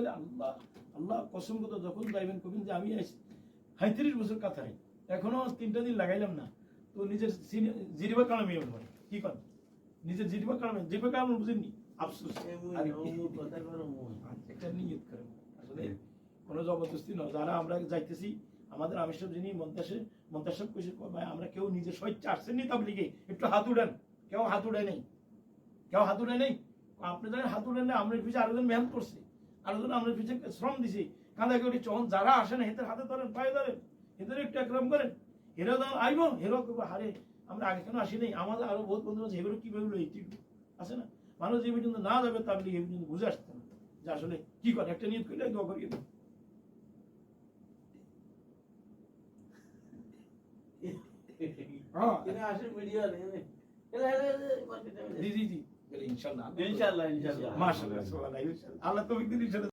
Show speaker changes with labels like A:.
A: গেলে আল্লাহ আল্লাহ কসম কথা যখন যাইবেন কবিন যে আমি আইছি। সাঁত্রিশ বছর কাতারে। এখনও তিনটা দিন লাগাইলাম না। তো নিজের জিরিবা কালামে হয়। কি কর নিজের জিরিবা কালামে জিরিবা কালাম বুঝেননি আফসোস। একটা নিয়ত করেন আসলে কোনো জবরদস্তি নয়। যারা আমরা যাইতেছি আমাদের আমি সব যিনি মন্তাসে মন্তাসব কইছে ভাই আমরা কেউ নিজে স্বেচ্ছা আসছেন নি তাবলিগে। একটু হাত উড়ান কেউ হাত উড়ায় নেই। কেউ হাত উড়ায় নেই। আপনি জানেন হাত উড়ান না আমরা পিছিয়ে আরও মেহনত করছে। আরও আমরা পিছিয়ে শ্রম দিছি। কাঁদা করে চহন যারা আসেন হেতের হাতে ধরেন পায়ে ধরেন হেদের একটু একরম করেন। হেরো দাম আইব হেরো করব হারে আমরা আগে কেন আসি নাই? আমাদের আরও বহুত বন্ধু আছে হেগুলো কীভাবে এইটি আছে না? মানুষ যে পর্যন্ত না যাবে তাবলিগে এই পর্যন্ত বুঝে আসতে না। যে আসলে কি করে? একটা নিয়ত করলে দোয়া করিয়ে দেন হ্যাঁ জি জি জি। ইনশাল্লাহ।
B: ইনশাল্লাহ ইনশাল্লাহ।
A: মাশাআল্লাহ। ইনশাআল্লাহ আল্লাহ তৌফিক দিন ইনশাআল্লাহ